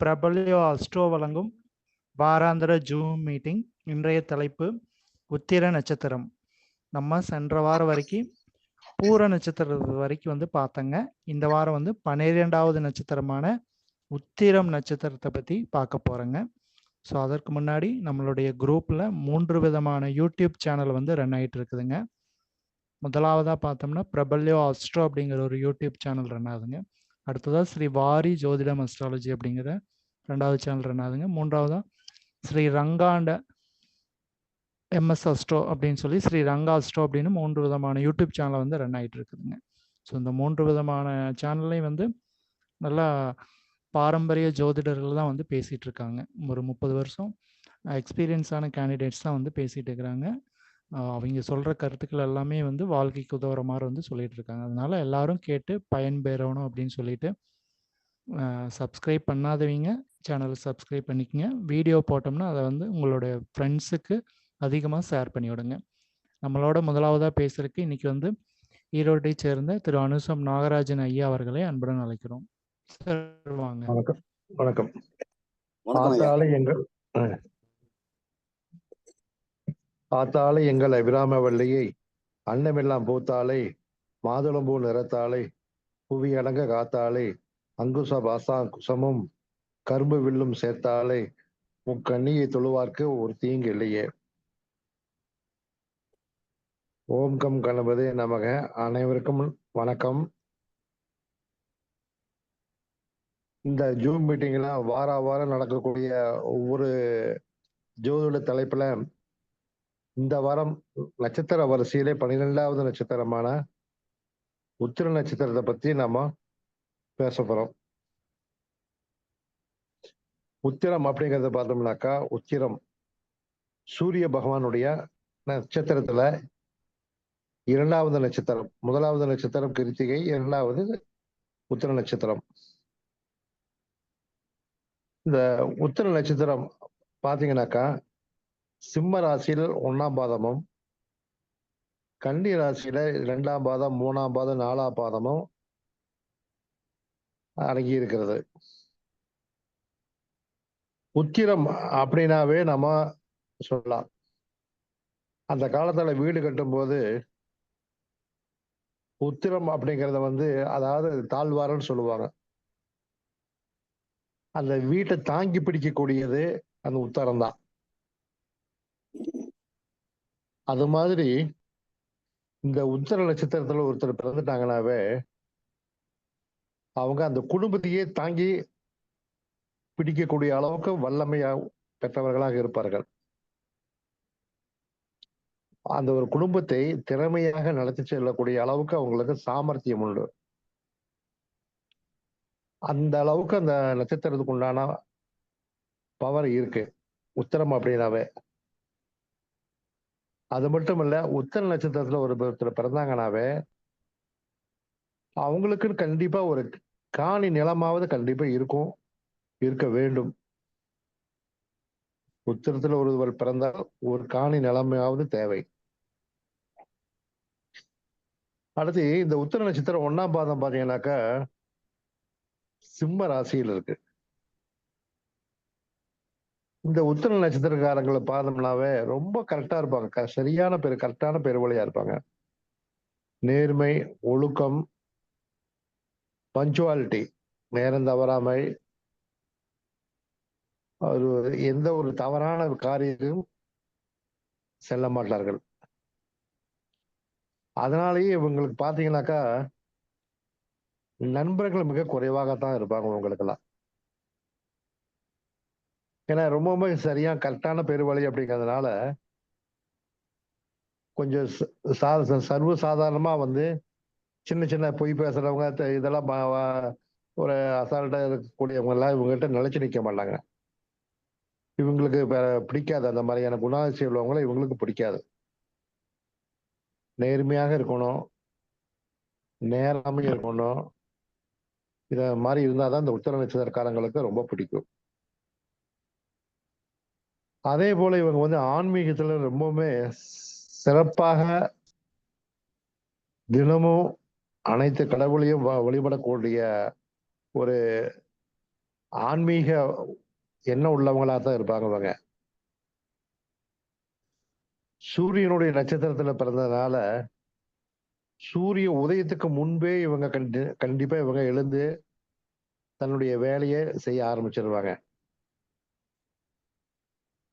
பிரபல்யோ astro வழங்கும் வாராந்திர zoom meeting இன்றைய தலைப்பு உத்திர நட்சத்திரம். நம்ம சென்ற வாரம் வரைக்கும் பூர நட்சத்திரம் வரைக்கும் வந்து பார்த்தங்க. இந்த வாரம் வந்து பன்னிரெண்டாவது நட்சத்திரமான உத்திரம் நட்சத்திரத்தை பற்றி பார்க்க போகிறோங்க ஸோ அதற்கு முன்னாடி நம்மளுடைய குரூப்பில் மூன்று விதமான யூடியூப் சேனல் வந்து ரன் ஆகிட்டு இருக்குதுங்க. முதலாவதாக பார்த்தோம்னா பிரபல்யோ அஸ்ட்ரோ அப்படிங்கிற ஒரு யூடியூப் சேனல் ரன் ஆகுதுங்க. அடுத்ததாக ஸ்ரீ வாரி ஜோதிடம் அஸ்ட்ராலஜி அப்படிங்கிற ரெண்டாவது சேனல் ரன் ஆகுதுங்க. மூன்றாவதாக ஸ்ரீ ரங்காண்ட எம்எஸ் அஸ்ட்ரோ அப்படின்னு சொல்லி ஸ்ரீ ரங்கா அஸ்ட்ரோ அப்படின்னு மூன்று விதமான யூடியூப் சேனலை வந்து ரன் ஆகிட்டு இருக்குதுங்க. ஸோ இந்த மூன்று விதமான சேனல்லையும் வந்து நல்லா பாரம்பரிய ஜோதிடர்கள் தான் வந்து பேசிகிட்டு இருக்காங்க. ஒரு முப்பது வருஷம் எக்ஸ்பீரியன்ஸான கேண்டிடேட்ஸ் தான் வந்து பேசிகிட்டு இருக்கிறாங்க. அவங்க சொல்கிற கருத்துக்கள் எல்லாமே வந்து வாழ்க்கைக்கு உதவுற மாதிரி வந்து சொல்லிட்டு இருக்காங்க. அதனால எல்லாரும் கேட்டு பயன்பெறணும் அப்படின்னு சொல்லிட்டு சப்ஸ்கிரைப் பண்ணாதவங்க. சேனலை சப்ஸ்கிரைப் பண்ணிக்கங்க. வீடியோ போட்டோம்னா அதை வந்து உங்களுடைய ஃப்ரெண்ட்ஸுக்கு அதிகமாக ஷேர் பண்ணி விடுங்க. நம்மளோட முதலாவதாக பேசுறதுக்கு இன்னைக்கு வந்து ஈரோட்டை சேர்ந்த திரு. அனுசம் நாகராஜன் ஐயா அவர்களை அன்புடன் அழைக்கிறோம். சார் வாங்க. வணக்கம். வணக்கம். எங்கள். ஆத்தாளை எங்கள் அபிராம வள்ளியை அன்னமெல்லாம் பூத்தாளை மாதுளம்பூ நிறத்தாளை புவி அடங்க காத்தாளை அங்குச பாசா குசமும் கரும்பு வில்லும் சேர்த்தாளை முக்கண்ணியை தொழுவார்க்கு ஒரு தீங்கு இல்லையே. ஓம் கம் கணபதி நமக. அனைவருக்கும் வணக்கம். இந்த ஜூம் மீட்டிங்ல வார வாரம் நடக்கக்கூடிய ஒவ்வொரு ஜோதிட தலைப்புல இந்த வாரம் நட்சத்திர வரிசையிலே பன்னிரெண்டாவது நட்சத்திரமான உத்திர நட்சத்திரத்தை பத்தி நாம பேச போறோம். உத்திரம் அப்படிங்கறத பார்த்தோம்னாக்கா உத்திரம் சூரிய பகவானுடைய நட்சத்திரத்துல இரண்டாவது நட்சத்திரம் முதலாவது நட்சத்திரம் கிருத்திகை இரண்டாவது உத்திர நட்சத்திரம். இந்த உத்திர நட்சத்திரம் பாத்தீங்கன்னாக்கா சிம்ம ராசியில் ஒன்னாம் பாதமும் கன்னி ராசியில இரண்டாம் பாதம் மூணாம் பாதம் நாலாம் பாதமும் அடங்கி இருக்கிறது. உத்திரம் அப்படின்னாவே நம்ம சொல்லலாம். அந்த காலத்துல வீடு கட்டும்போது உத்திரம் அப்படிங்கறத வந்து அதாவது தாழ்வாரன்னு சொல்லுவாங்க. அந்த வீட்டை தாங்கி பிடிக்கக்கூடியது அந்த உத்தரம் தான் அது மாதிரி இந்த உத்தர நட்சத்திரத்துல ஒருத்தர் பிறந்துட்டாங்கனாவே அவங்க அந்த குடும்பத்தையே தாங்கி பிடிக்கக்கூடிய அளவுக்கு வல்லமையா பெற்றவர்களாக இருப்பார்கள். அந்த ஒரு குடும்பத்தை திறமையாக நடத்தி செல்லக்கூடிய அளவுக்கு அவங்களுக்கு சாமர்த்தியம் உண்டு. அந்த அளவுக்கு அந்த நட்சத்திரத்துக்கு உண்டான பவர் இருக்கு. உத்தரம் அப்படின்னாவே. அது மட்டும் இல்ல உத்தர நட்சத்திரத்துல ஒரு ஒருத்தர் பிறந்தாங்கனாவே அவங்களுக்குன்னு கண்டிப்பா ஒரு காணி நிலமாவது கண்டிப்பா இருக்கும் இருக்க வேண்டும். உத்திரத்துல ஒருவர் பிறந்தால் ஒரு காணி நிலைமையாவது தேவை. அடுத்து இந்த உத்திர நட்சத்திரம் ஒன்னாம் பாதம் பாத்தீங்கன்னாக்கா சிம்ம ராசியில் இருக்கு. இந்த உத்திர நட்சத்திரக்காரங்களை பார்த்தோம்னாவே ரொம்ப கரெக்டா இருப்பாங்க. க- சரியான பேர் கரெக்டான பெருவழியா இருப்பாங்க. நேர்மை ஒழுக்கம் பஞ்சுவாலிட்டி நேரம் தவறாமை ஒரு எந்த ஒரு தவறான காரியத்தையும் செல்ல மாட்டார்கள். அதனாலேயே இவங்களுக்கு பார்த்தீங்கன்னாக்கா நண்பர்கள் மிக குறைவாகத்தான் இருப்பாங்க உங்களுக்கெல்லாம். ஏன்னா ரொம்பவுமே சரியா கரெக்டான பெருவழி அப்படிங்கிறதுனால கொஞ்சம் ச- சா- சர்வ சாதாரணமா வந்து சின்ன சின்ன பொய் பேசுறவங்க இதெல்லாம் ஒரு அசால்ட்டா இருக்கக்கூடியவங்க எல்லாம் இவங்ககிட்ட நிலைச்சு நிற்க மாட்டாங்க. இவங்களுக்கு பிடிக்காது. அந்த மாதிரியான குணாதிசயம் உள்ளவங்களை இவங்களுக்கு பிடிக்காது. நேர்மையாக இருக்கணும். நேரமையும் இருக்கணும். இதை மாதிரி இருந்தால் தான் இந்த உத்தர நட்சத்திரக்காரங்களுக்கு ரொம்ப பிடிக்கும். அதே போல இவங்க வந்து ஆன்மீகத்துல ரொம்பவுமே சிறப்பாக தினமும் அனைத்து கடவுளையும் வ- வழிபடக்கூடிய ஒரு ஆன்மீக எண்ணம் உள்ளவங்களா தான் இருப்பாங்க இவங்க. சூரியனுடைய நட்சத்திரத்துல பிறந்ததுனால சூரிய உதயத்துக்கு முன்பே இவங்க கண்டி கண்டிப்பா இவங்க எழுந்து தன்னுடைய வேலையை செய்ய ஆரம்பிச்சிருவாங்க.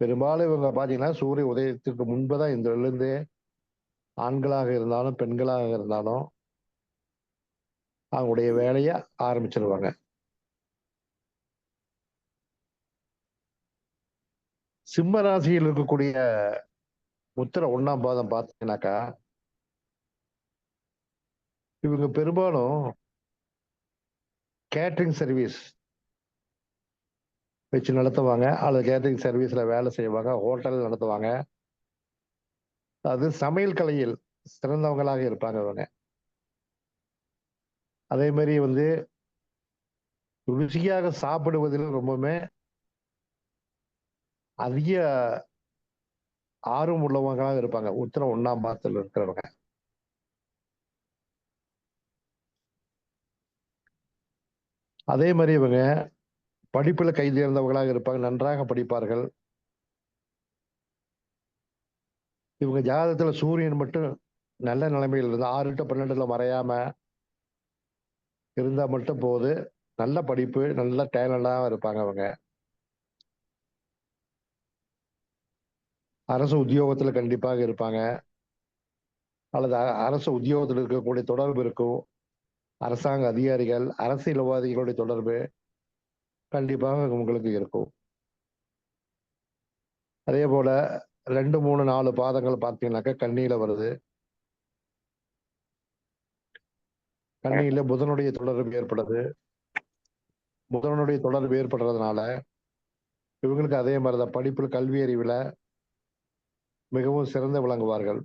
பெரும்பாலும் இவங்க பாத்தீங்கன்னா சூரிய உதயத்துக்கு முன்புதான் இந்த எழுந்தே ஆண்களாக இருந்தாலும் பெண்களாக இருந்தாலும் அவங்களுடைய வேலையை ஆரம்பிச்சிருவாங்க. சிம்ம ராசியில் இருக்கக்கூடிய உத்தர ஒண்ணாம் பாதம் பார்த்தீங்கன்னாக்கா இவங்க பெரும்பாலும் கேட்ரிங் சர்வீஸ் வச்சு நடத்துவாங்க. அல்லது கேட்டரிங் சர்வீஸில் வேலை செய்வாங்க. ஹோட்டல் நடத்துவாங்க. அது சமையல் கலையில் சிறந்தவங்களாக இருப்பாங்க இவங்க. அதே மாதிரி வந்து ருசியாக சாப்பிடுவதில் ரொம்பவுமே அதிக ஆர்வம் உள்ளவங்களாக இருப்பாங்க. உத்தரம் ஒன்னாம் பாதத்தில் இருக்கிறவங்க. அதே மாதிரி இவங்க படிப்பில் கை தேர்ந்தவர்களாக இருப்பாங்க நன்றாக படிப்பார்கள். இவங்க ஜாதகத்தில் சூரியன் மட்டும் நல்ல நிலைமையில் இருந்தால் ஆறு டு பன்னெண்டில் மறையாம இருந்தால் மட்டும் போது நல்ல படிப்பு நல்ல டேலண்டாக இருப்பாங்க அவங்க. அரசு உத்தியோகத்தில் கண்டிப்பாக இருப்பாங்க. அல்லது அரசு உத்தியோகத்தில் இருக்கக்கூடிய தொடர்பு இருக்கும். அரசாங்க அதிகாரிகள் அரசியல்வாதிகளுடைய தொடர்பு கண்டிப்பாக உங்களுக்கு இருக்கும். அதே போல ரெண்டு மூணு நாலு பாதங்கள் பார்த்தீங்கன்னாக்கா கண்ணியில வருது. கண்ணியில புதனுடைய தொடர்பு ஏற்படுது. புதனுடைய தொடர்பு ஏற்படுறதுனால இவங்களுக்கு அதே மாதிரிதான் படிப்புல கல்வி அறிவுல மிகவும் சிறந்து விளங்குவார்கள்.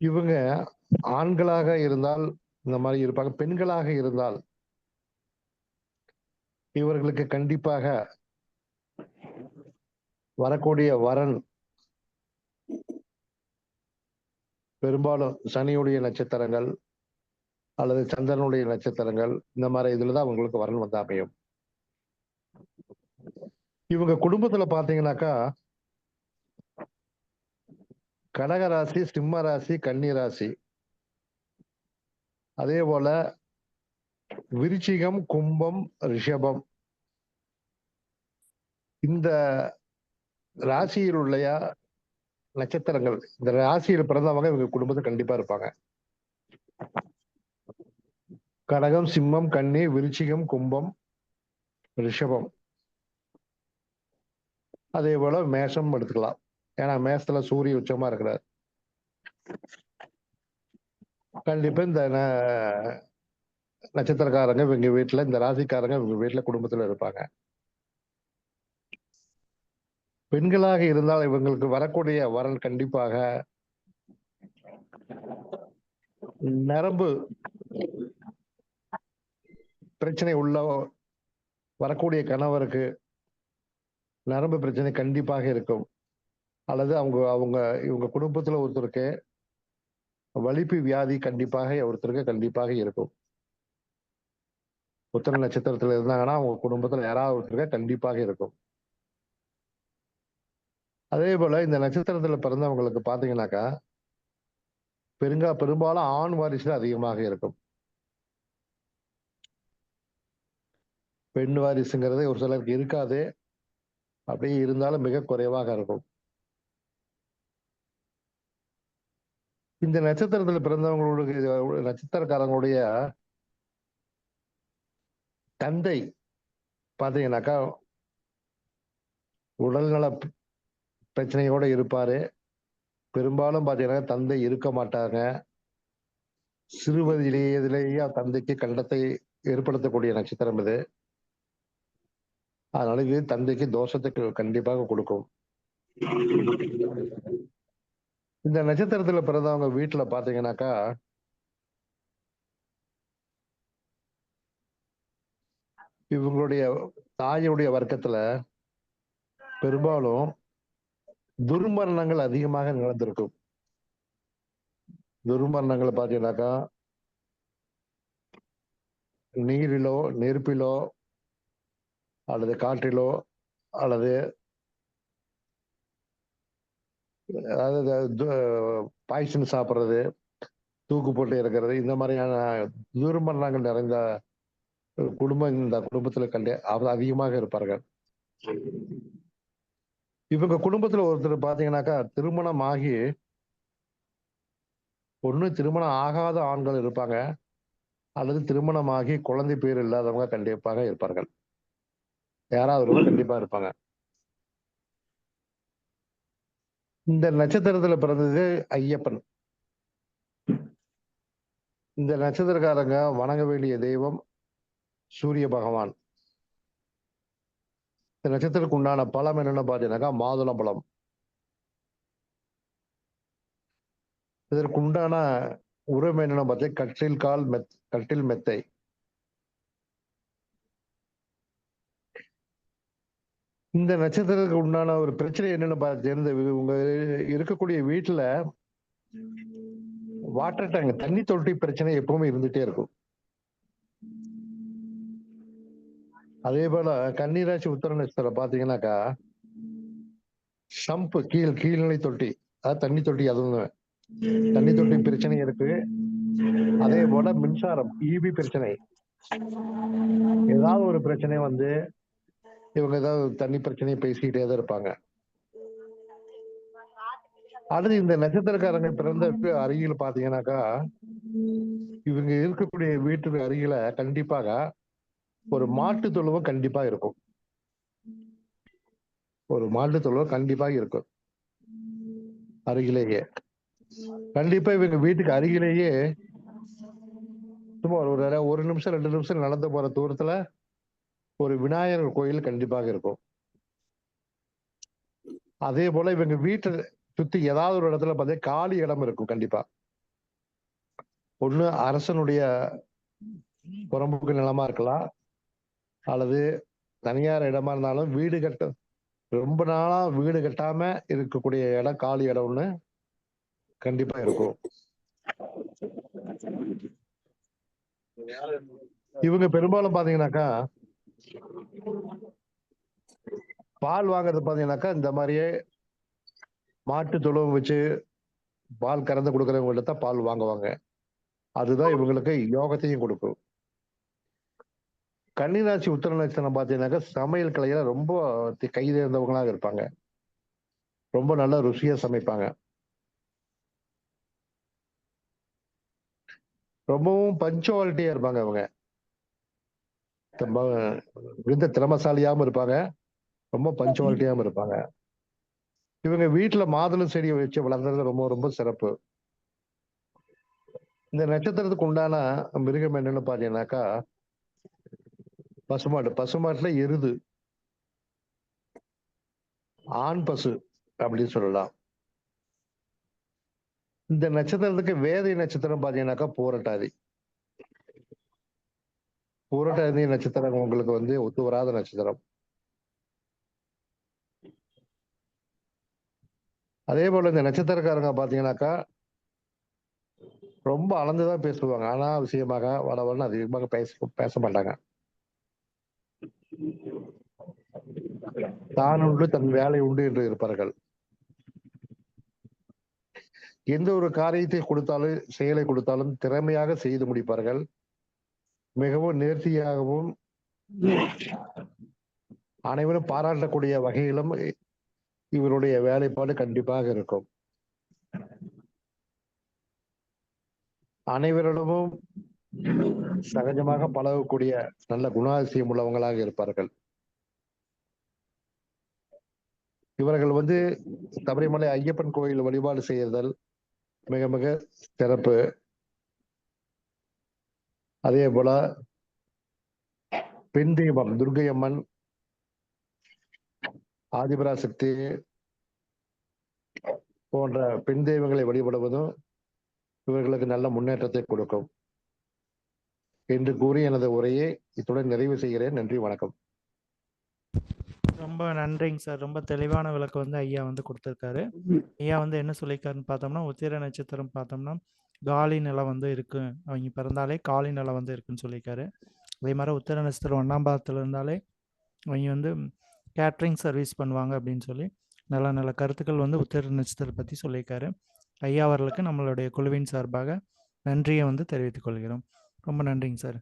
இவங்க ஆண்களாக இருந்தால் இந்த மாதிரி இருப்பாங்க. பெண்களாக இருந்தால் இவர்களுக்கு கண்டிப்பாக வரக்கூடிய வரன் பெரும்பாலும் சனியுடைய நட்சத்திரங்கள் அல்லது சந்திரனுடைய நட்சத்திரங்கள் இந்த மாதிரி இதுலதான் அவங்களுக்கு வரன் வந்து அமையும். இவங்க குடும்பத்துல பாத்தீங்கன்னாக்கா கடகராசி சிம்ம ராசி கன்னி ராசி அதே போல விருச்சிகம் கும்பம் ரிஷபம். இந்த ராசியில் உள்ள நட்சத்திரங்கள் இந்த ராசியில் பிறந்தவங்க இவங்க குடும்பத்தை கண்டிப்பா இருப்பாங்க. கடகம் சிம்மம் கன்னி விருச்சிகம் கும்பம் ரிஷபம். அதே போல மேஷம் எடுத்துக்கலாம். ஏன்னா மேஷத்துல சூரிய உச்சமா இருக்கிறார். கண்டிப்பா இந்த ந- நட்சத்திரக்காரங்க இவங்க வீட்டுல இந்த ராசிக்காரங்க இவங்க வீட்டுல குடும்பத்துல இருப்பாங்க. பெண்களாக இருந்தால் இவங்களுக்கு வரக்கூடிய வரன் கண்டிப்பாக நரம்பு. பிரச்சனை உள்ள வரக்கூடிய கணவருக்கு நரம்பு பிரச்சனை கண்டிப்பாக இருக்கும். அல்லது அவங்க அவங்க இவங்க குடும்பத்துல ஒருத்தருக்கு வலிப்பு வியாதி கண்டிப்பாக ஒருத்தருக்கு கண்டிப்பாக இருக்கும். உத்தர நட்சத்திரத்துல இருந்தாங்கன்னா அவங்க குடும்பத்துல யாராவது ஒருத்தருக்கு கண்டிப்பாக இருக்கும். அதே போல இந்த நட்சத்திரத்துல பிறந்தவங்களுக்கு பாத்தீங்கன்னாக்கா பெருங்கா பெரும்பாலும் ஆண் வாரிசு அதிகமாக இருக்கும். பெண் வாரிசுங்கிறது ஒரு சிலருக்கு இருக்காது. அப்படியே இருந்தாலும் மிக குறைவாக இருக்கும். இந்த நட்சத்திரத்துல பிறந்தவங்களுடைய நட்சத்திரக்காரங்களுடைய தந்தை பாத்தீங்கன்னாக்கா உடல்நல பிரச்சனையோட இருப்பாரு. பெரும்பாலும் பாத்தீங்கன்னா தந்தை இருக்க மாட்டாங்க சிறுவதிலேயே இதுலேயே தந்தைக்கு கண்டத்தை ஏற்படுத்தக்கூடிய நட்சத்திரம் இது. அதனால இது தந்தைக்கு தோஷத்துக்கு கண்டிப்பாக கொடுக்கும். இந்த நட்சத்திரத்துல பிறந்தவங்க வீட்டுல பாத்தீங்கன்னாக்கா இவங்களுடைய தாயுடைய வர்க்கத்துல பெரும்பாலும் துர்மரணங்கள் அதிகமாக நடந்திருக்கும் துர்மரணங்கள் பார்த்தீங்கன்னாக்கா நீரிலோ நெருப்பிலோ அல்லது காற்றிலோ அல்லது அதாவது பாய்சன் சாப்பிட்றது தூக்கு போட்டு இருக்கிறது இந்த மாதிரியான துர்மரணங்கள் நிறைந்த குடும்பம் இந்த குடும்பத்துல கண்டு அவர் அதிகமாக இருப்பார்கள். இவங்க குடும்பத்துல ஒருத்தர் பாத்தீங்கன்னாக்கா திருமணம் ஆகி ஒண்ணு திருமணம் ஆகாத ஆண்கள் இருப்பாங்க. அல்லது திருமணமாகி குழந்தை பேர் இல்லாதவங்க கண்டிப்பாக இருப்பார்கள். யாராவது கண்டிப்பா இருப்பாங்க. இந்த நட்சத்திரத்துல பிறந்தது ஐயப்பன். இந்த நட்சத்திரக்காரங்க வணங்க வேண்டிய தெய்வம் சூரிய பகவான். இந்த நட்சத்திரத்துக்கு உண்டான பழம் என்னன்னு பாத்தீங்கன்னாக்கா மாதுளம் பழம். இதற்கு உண்டான உரம் என்னன்னு பார்த்தீங்கன்னா கட்டில் கால் மெத் கட்டில் மெத்தை. இந்த நட்சத்திரத்துக்கு உண்டான ஒரு பிரச்சனை என்னன்னு பார்த்தீங்கன்னா உங்க இருக்கக்கூடிய வீட்டுல வாட்டர் டேங்க் தண்ணி தொட்டி பிரச்சனை எப்பவுமே இருந்துட்டே இருக்கும். அதே போல கன்னிராசி உத்தர நட்சத்திரம் பாத்தீங்கன்னாக்கா சம்பு கீழ் கீழ்நிலை தொட்டி அதாவது தண்ணி தொட்டி அது தண்ணி தொட்டி பிரச்சனை இருக்கு. அதே போல மின்சாரம் ஈபி பிரச்சனை. ஏதாவது ஒரு பிரச்சனை வந்து இவங்க ஏதாவது தண்ணி பிரச்சனையை பேசிக்கிட்டே தான் இருப்பாங்க. அடுத்து இந்த நட்சத்திரக்காரங்க பிறந்த அருகில் பாத்தீங்கன்னாக்கா இவங்க இருக்கக்கூடிய வீட்டுக்கு அருகில கண்டிப்பாக ஒரு மாட்டு தொழுவம் கண்டிப்பா இருக்கும். ஒரு மாட்டு தொழுவம் கண்டிப்பா இருக்கும். அருகிலேயே. கண்டிப்பா இவங்க வீட்டுக்கு அருகிலேயே சும்மா ஒரு ஒரு நிமிஷம் ரெண்டு நிமிஷம் நடந்து போற தூரத்துல ஒரு விநாயகர் கோயில் கண்டிப்பாக இருக்கும். அதே போல இவங்க வீட்டை சுத்தி ஏதாவது ஒரு இடத்துல பார்த்தா காலி இடம் இருக்கும் கண்டிப்பா. ஒண்ணு அரசனுடைய புறம்புக்கு நிலமா இருக்கலாம். அல்லது தனியார் இடமா இருந்தாலும் வீடு கட்ட ரொம்ப நாளா வீடு கட்டாம இருக்கக்கூடிய இடம் காலி இடம் ஒண்ணு கண்டிப்பா இருக்கும். இவங்க பெரும்பாலும் பாத்தீங்கன்னாக்கா பால் வாங்குறது பார்த்தீங்கன்னாக்கா இந்த மாதிரியே மாட்டு தொழுவம் வச்சு பால் கறந்து கொடுக்குறவங்கள்ட்ட தான் பால் வாங்குவாங்க. அதுதான் இவங்களுக்கு யோகத்தையும் கொடுக்கும். கன்னிராசி உத்தர நட்சத்திரம் பார்த்தீங்கன்னாக்கா சமையல் கலையில ரொம்ப கை தேர்ந்தவங்களாக இருப்பாங்க. ரொம்ப நல்லா ருசியா சமைப்பாங்க. ரொம்பவும் பஞ்சுவாலிட்டியா இருப்பாங்க அவங்க. மிகுந்த திறமசாலியாகவும் இருப்பாங்க. ரொம்ப பஞ்சுவாலிட்டியாகவும் இருப்பாங்க. இவங்க வீட்டுல மாதுளம் செடியை வச்சு வளர்ந்தது ரொம்ப ரொம்ப சிறப்பு. இந்த நட்சத்திரத்துக்கு உண்டான மிருகம் என்னன்னு பாத்தீங்கன்னாக்கா பசுமாடு. பசுமாட்டுல எருது. ஆண் பசு அப்படின்னு சொல்லலாம். இந்த நட்சத்திரத்துக்கு வேதை நட்சத்திரம் பாத்தீங்கன்னாக்கா போராட்டாதி. பூரட்டாதி நட்சத்திரம் உங்களுக்கு வந்து ஒத்து வராத நட்சத்திரம். அதே போல இந்த நட்சத்திரக்காரங்க பாத்தீங்கன்னாக்கா ரொம்ப அளந்துதான் பேசுவாங்க. ஆனா விஷயமாக வட அதிகமாக பேச பேச மாட்டாங்க. தான் உண்டு தன் வேலை உண்டு என்று இருப்பார்கள். எந்த ஒரு காரியத்தை கொடுத்தாலும் செயலை கொடுத்தாலும் திறமையாக செய்து முடிப்பார்கள். மிகவும் நேர்த்தியாகவும் அனைவரும் பாராட்டக்கூடிய வகையிலும் இவருடைய வேலைப்பாடு கண்டிப்பாக இருக்கும். அனைவரிடமும் சகஜமாக பழகக்கூடிய நல்ல குணாதிசயம் உள்ளவங்களாக இருப்பார்கள். இவர்கள் வந்து சபரிமலை ஐயப்பன் கோயில் வழிபாடு செய்தல் மிக மிக சிறப்பு. அதே போல பெண் தெய்வம் துர்கை அம்மன் ஆதிபராசக்தி போன்ற பெண் தெய்வங்களை வழிபடுவதும் இவர்களுக்கு நல்ல முன்னேற்றத்தை கொடுக்கும் என்று கூறி எனது உரையை இத்துடன் நிறைவு செய்கிறேன். நன்றி வணக்கம். ரொம்ப நன்றிங்க சார். ரொம்ப தெளிவான விளக்கம் வந்து ஐயா வந்து கொடுத்துருக்காரு. ஐயா வந்து என்ன சொல்லியிருக்காருன்னு பார்த்தோம்னா உத்திர நட்சத்திரம் பார்த்தோம்னா காலி நிலம் வந்து இருக்கு. அவங்க பிறந்தாலே காலி நிலம் வந்து இருக்குன்னு சொல்லியிருக்காரு. அதே மாதிரி உத்தர நட்சத்திரம் ஒன்றாம் பாதத்தில் இருந்தாலே அவங்க வந்து கேட்ரிங் சர்வீஸ் பண்ணுவாங்க அப்படின்னு சொல்லி நல்ல நல்ல கருத்துக்கள் வந்து உத்தர நட்சத்திரத்தை பற்றி சொல்லியிருக்காரு. ஐயா அவர்களுக்கு நம்மளுடைய குழுவின் சார்பாக நன்றியை வந்து தெரிவித்துக் கொள்கிறோம். ரொம்ப நன்றிங்க சார்.